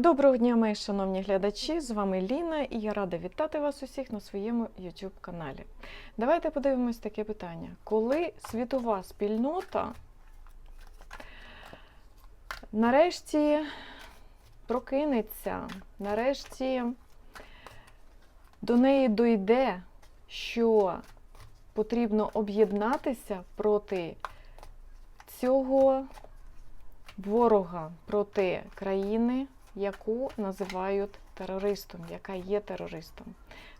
Доброго дня, мої шановні глядачі! З вами Ліна і я рада вітати вас усіх на своєму YouTube каналі. Давайте подивимось таке питання. Коли світова спільнота нарешті прокинеться, нарешті до неї дойде, що потрібно об'єднатися проти цього ворога, проти країни, яку називають терористом, яка є терористом.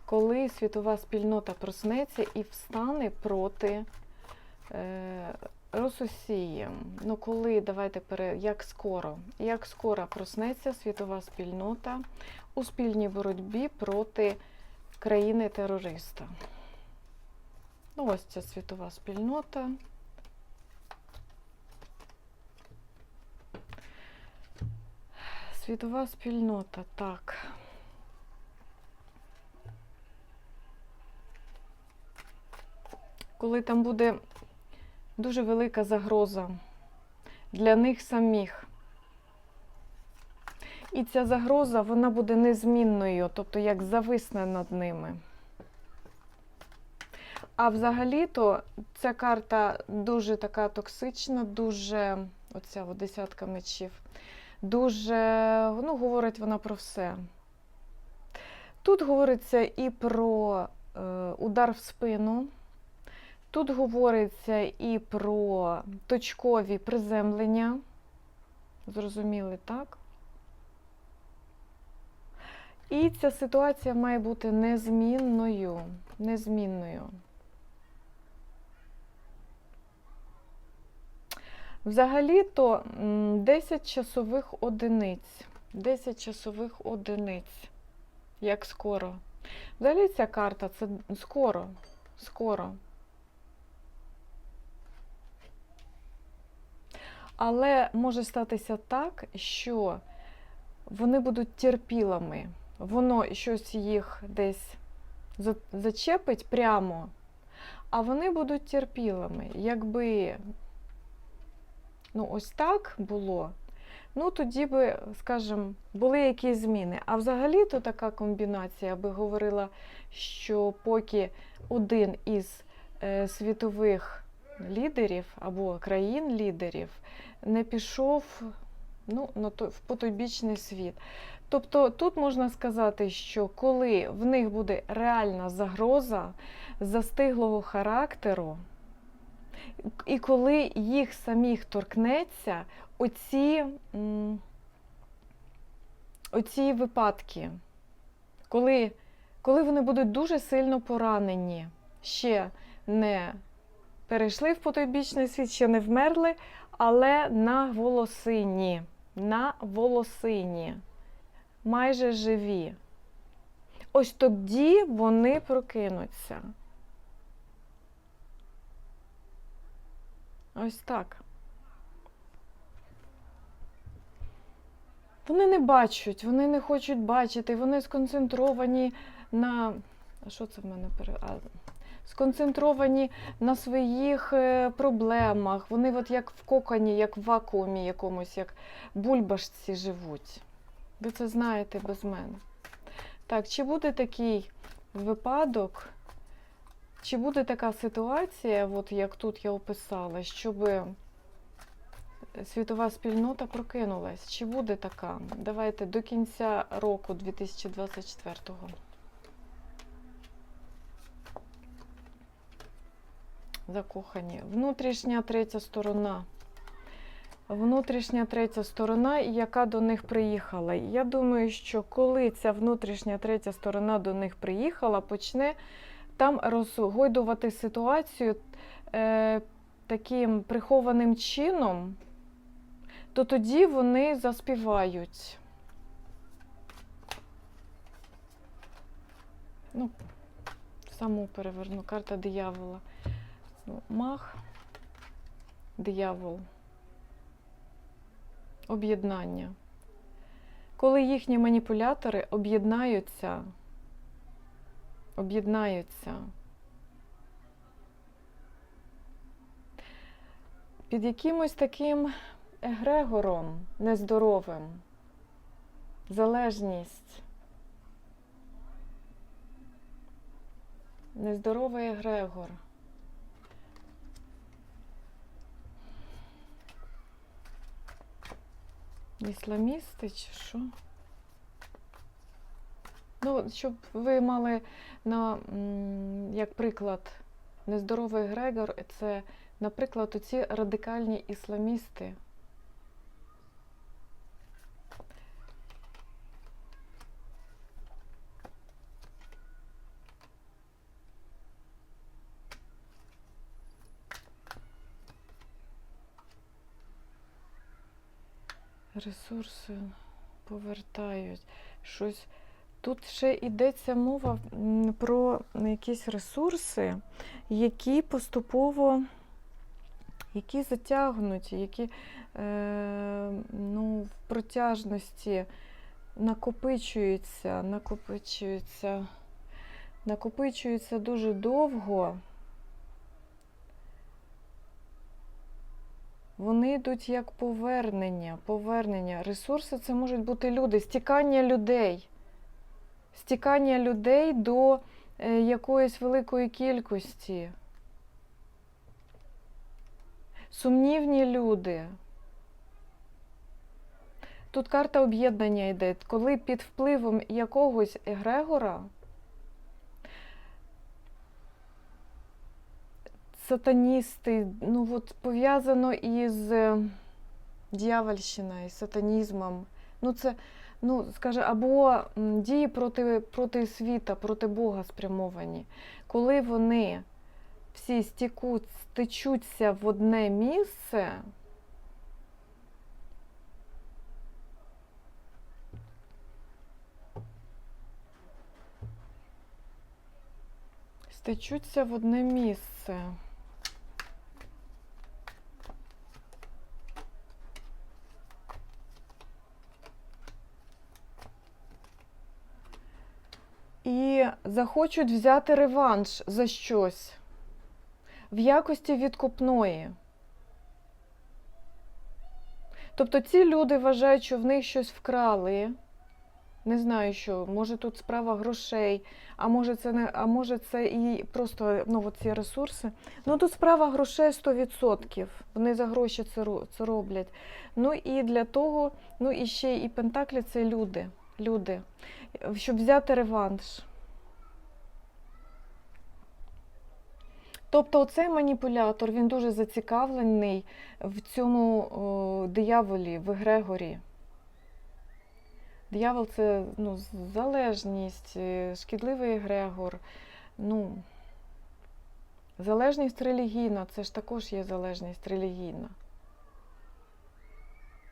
Коли світова спільнота проснеться і встане проти е, Рососії. Ну коли, давайте пере... як скоро, як скоро проснеться світова спільнота у спільній боротьбі проти країни-терориста. Ну, ось ця світова спільнота. Світова спільнота, так. Коли там буде дуже велика загроза для них самих. І ця загроза, вона буде незмінною, тобто як зависне над ними. А взагалі-то ця карта дуже така токсична, дуже оця десятка мечів дуже ну, говорить вона про все. Тут говориться і про е, удар в спину, тут говориться і про точкові приземлення. Зрозуміли, так? І ця ситуація має бути незмінною. Незмінною. Взагалі-то 10 часових одиниць. 10 часових одиниць. Як скоро. Взагалі ця карта це скоро. Скоро. Але може статися так, що вони будуть терпілими. Воно щось їх десь зачепить прямо, а вони будуть терпілими. Якби ну, ось так було, ну тоді би, скажімо, були якісь зміни. А взагалі-то така комбінація би говорила, що поки один із е, світових лідерів або країн-лідерів не пішов ну, на той, в потойбічний світ. Тобто тут можна сказати, що коли в них буде реальна загроза застиглого характеру, і коли їх самих торкнеться оці, оці випадки, коли, коли вони будуть дуже сильно поранені, ще не перейшли в потойбічний світ, ще не вмерли, але на волосині, на волосині, майже живі. Ось тоді вони прокинуться. Ось так. Вони не бачать, вони не хочуть бачити, вони сконцентровані на. А що це в мене пере... а... Сконцентровані на своїх е, проблемах. Вони от як в коконі, як в вакуумі якомусь, як бульбашці живуть. Ви це знаєте без мене. Так, чи буде такий випадок? Чи буде така ситуація, от як тут я описала, щоб світова спільнота прокинулась? Чи буде така? Давайте до кінця року 2024-го. Закохані. Внутрішня третя сторона. Внутрішня третя сторона, яка до них приїхала. Я думаю, що коли ця внутрішня третя сторона до них приїхала, почне там розгойдувати ситуацію е, таким прихованим чином, то тоді вони заспівають. Ну, саму переверну карта диявола. Ну, Мах, диявол. Об'єднання. Коли їхні маніпулятори об'єднаються об'єднаються. Під якимось таким егрегором нездоровим, залежність. Нездоровий егрегор. Ісламісти чи що? Ну, щоб ви мали на, як приклад, нездоровий егрегор, це, наприклад, оці радикальні ісламісти. Ресурси повертають. Щось. Тут ще йдеться мова про якісь ресурси, які поступово які затягнуті, які е, ну, в протяжності накопичуються, накопичуються, накопичуються дуже довго. Вони йдуть як повернення, повернення. Ресурси це можуть бути люди, стікання людей. Стікання людей до е, якоїсь великої кількості. Сумнівні люди. Тут карта об'єднання йде, коли під впливом якогось егрегора сатаністи, ну от пов'язано із е, дьявольщиною, сатанізмом. Ну, це, ну, скаже, або дії проти, проти світа, проти Бога спрямовані. Коли вони всі стікуть, стечуться в одне місце, стечуться в одне місце. І захочуть взяти реванш за щось в якості відкупної. Тобто ці люди вважають, що в них щось вкрали. Не знаю що, може тут справа грошей, а може це не, а може це і просто ну, ці ресурси. Ну тут справа грошей 100%. Вони за гроші це, це роблять. Ну і для того, ну і ще і Пентаклі це люди. люди. Щоб взяти реванш. Тобто цей маніпулятор він дуже зацікавлений в цьому о, дияволі, в Егрегорі. Диявол це ну, залежність, е, шкідливий егрегор. Ну, залежність релігійна, це ж також є залежність релігійна.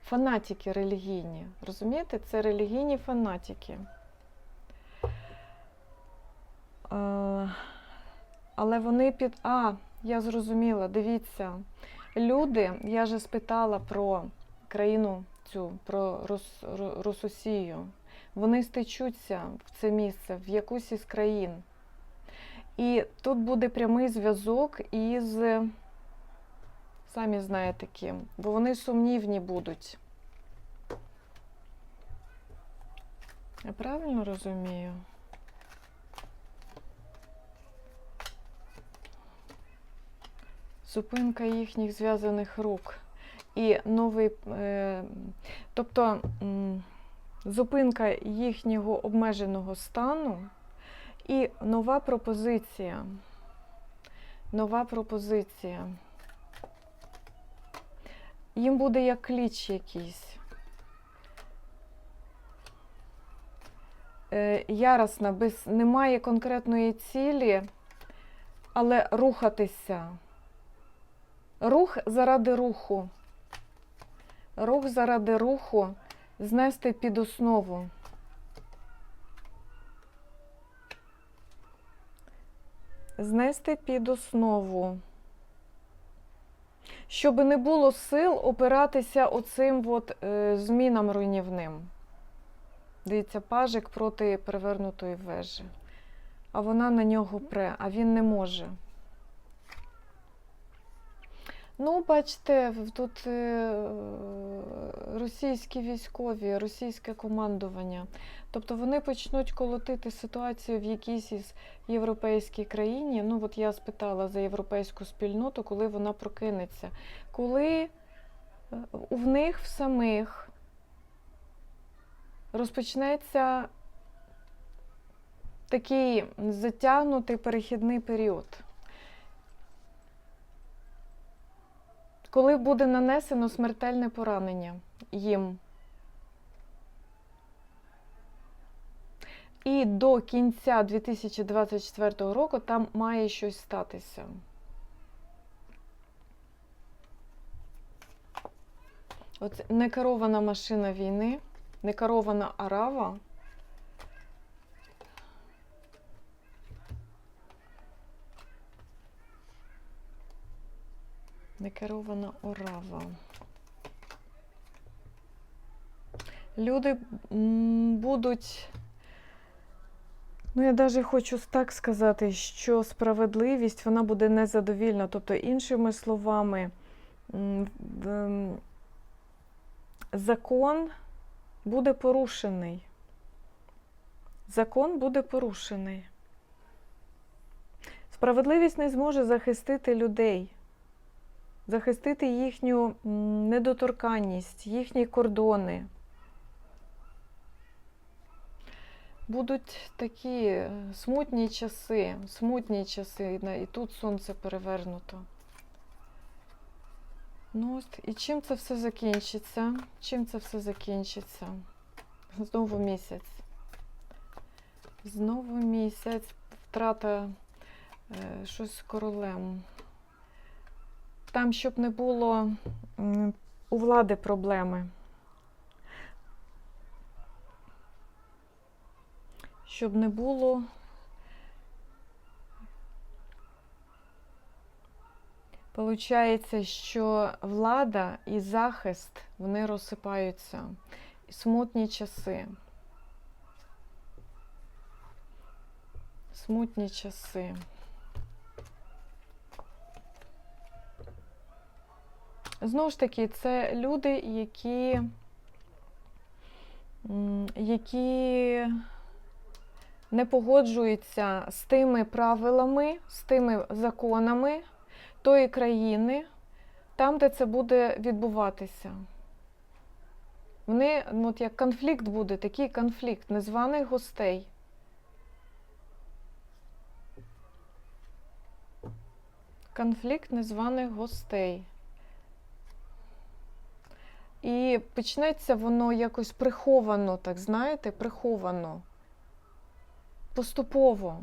Фанатики релігійні. Розумієте? Це релігійні фанатики. Але вони під. А, я зрозуміла, дивіться. Люди, я же спитала про країну цю, про Рос, Ро- Рососію. Вони стечуться в це місце, в якусь із країн. І тут буде прямий зв'язок із, самі знаєте ким, бо вони сумнівні будуть. Я правильно розумію? Зупинка їхніх зв'язаних рук. І новий, е, тобто зупинка їхнього обмеженого стану і нова пропозиція. Нова пропозиція. Їм буде як кліч якийсь. Е, яростна, без немає конкретної цілі, але рухатися. Рух заради руху. Рух заради руху знести під основу. Знести під основу. Щоб не було сил опиратися оцим от, е, змінам руйнівним. Дивіться, пажик проти перевернутої вежі. А вона на нього пре, а він не може. Ну, бачите, тут е, російські військові, російське командування. Тобто вони почнуть колотити ситуацію в якійсь із європейській країні. Ну, от я спитала за європейську спільноту, коли вона прокинеться. Коли е, в них в самих розпочнеться такий затягнутий перехідний період. Коли буде нанесено смертельне поранення їм. І до кінця 2024 року там має щось статися. Оце некерована машина війни, некерована арава. Некерована орава. Люди будуть. Ну, я навіть хочу так сказати, що справедливість вона буде незадовільна. Тобто, іншими словами, закон буде порушений. Закон буде порушений. Справедливість не зможе захистити людей, захистити їхню недоторканність, їхні кордони. Будуть такі е, смутні часи, смутні часи, і тут сонце перевернуто. Ну, от, і чим це все закінчиться? Чим це все закінчиться? Знову місяць. Знову місяць, втрата е, щось з королем. Там, щоб не було у влади проблеми. Щоб не було Получається, що влада і захист вони розсипаються. Смутні часи. Смутні часи. Знову ж таки, це люди, які, які не погоджуються з тими правилами, з тими законами тої країни, там, де це буде відбуватися. Вони, ну, от як конфлікт буде, такий конфлікт незваних гостей. Конфлікт незваних гостей. І почнеться воно якось приховано, так знаєте, приховано. Поступово.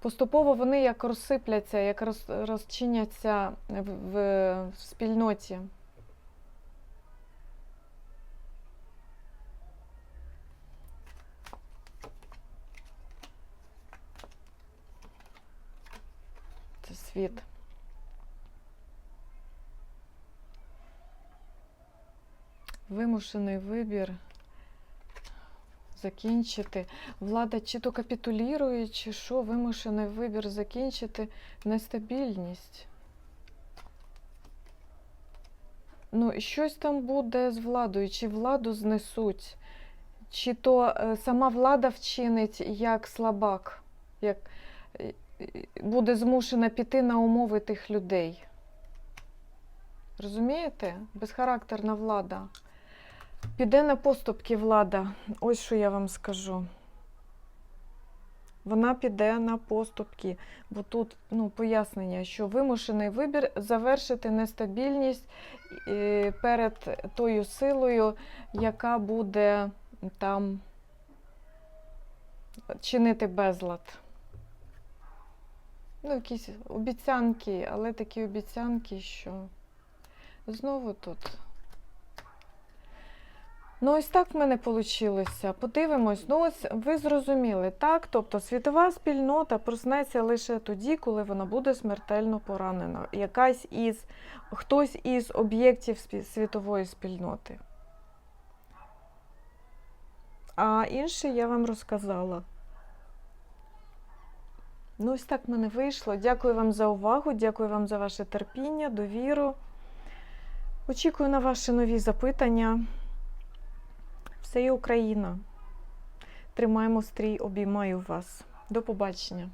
Поступово вони як розсипляться, як роз, розчиняться в, в, в спільноті. Це світ. Вимушений вибір закінчити. Влада чи то капітулірує, чи що, вимушений вибір закінчити нестабільність. Ну, щось там буде з владою, чи владу знесуть, чи то е, сама влада вчинить як слабак, як е, буде змушена піти на умови тих людей. Розумієте? Безхарактерна влада. Піде на поступки влада. Ось що я вам скажу. Вона піде на поступки, бо тут ну, пояснення, що вимушений вибір завершити нестабільність е, перед тою силою, яка буде там чинити безлад. Ну, якісь обіцянки, але такі обіцянки, що знову тут. Ну, ось так в мене вийшло. Подивимось. Ну, ось ви зрозуміли, так? Тобто світова спільнота проснеться лише тоді, коли вона буде смертельно поранена. Якась із, хтось із об'єктів світової спільноти. А інше я вам розказала. Ну, ось так в мене вийшло. Дякую вам за увагу, дякую вам за ваше терпіння, довіру. Очікую на ваші нові запитання. Все є Україна. Тримаємо стрій, обіймаю вас. До побачення.